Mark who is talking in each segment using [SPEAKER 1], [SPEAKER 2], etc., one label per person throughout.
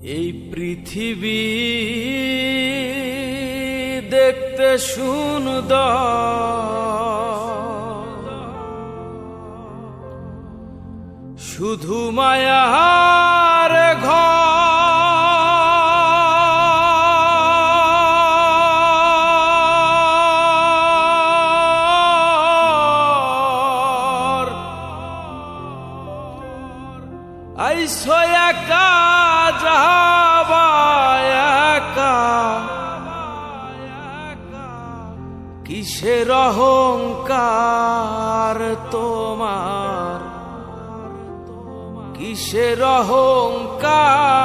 [SPEAKER 1] এই পৃথিবী দেখতে সুন্দর। শুধু মায়ার ঘর আইসো একা যাবা একা কিসের অহংকার তোমার কিসের অহংকার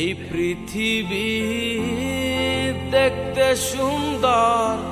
[SPEAKER 1] এই পৃথিবী দেখতে সুন্দর।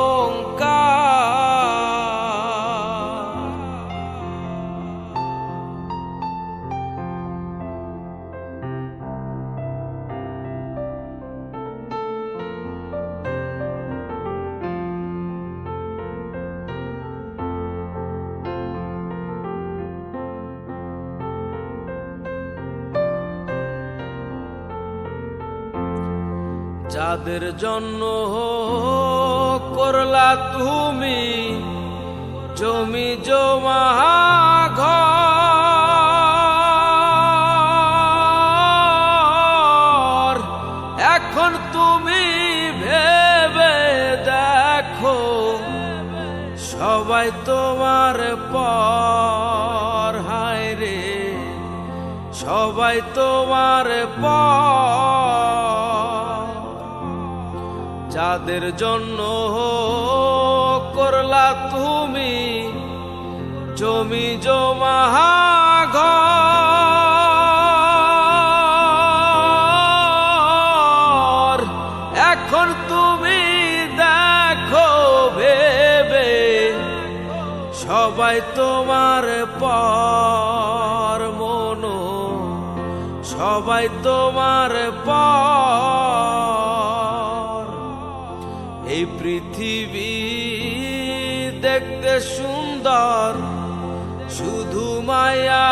[SPEAKER 1] যাদের জন্য করলা তুমি, জমি জমা ঘর। এখন তুমি ভেবে দেখো, সবাই তোমার পর, হায় রে। সবাই তোমার পর। যাদের জন্য করলা তুমি, জমি জমা ঘর। এখন তুমি দেখো ভেবে, সবাই তোমার পর মনো, সবাই তোমার পর এই পৃথিবী দেখতে সুন্দর শুধু মায়া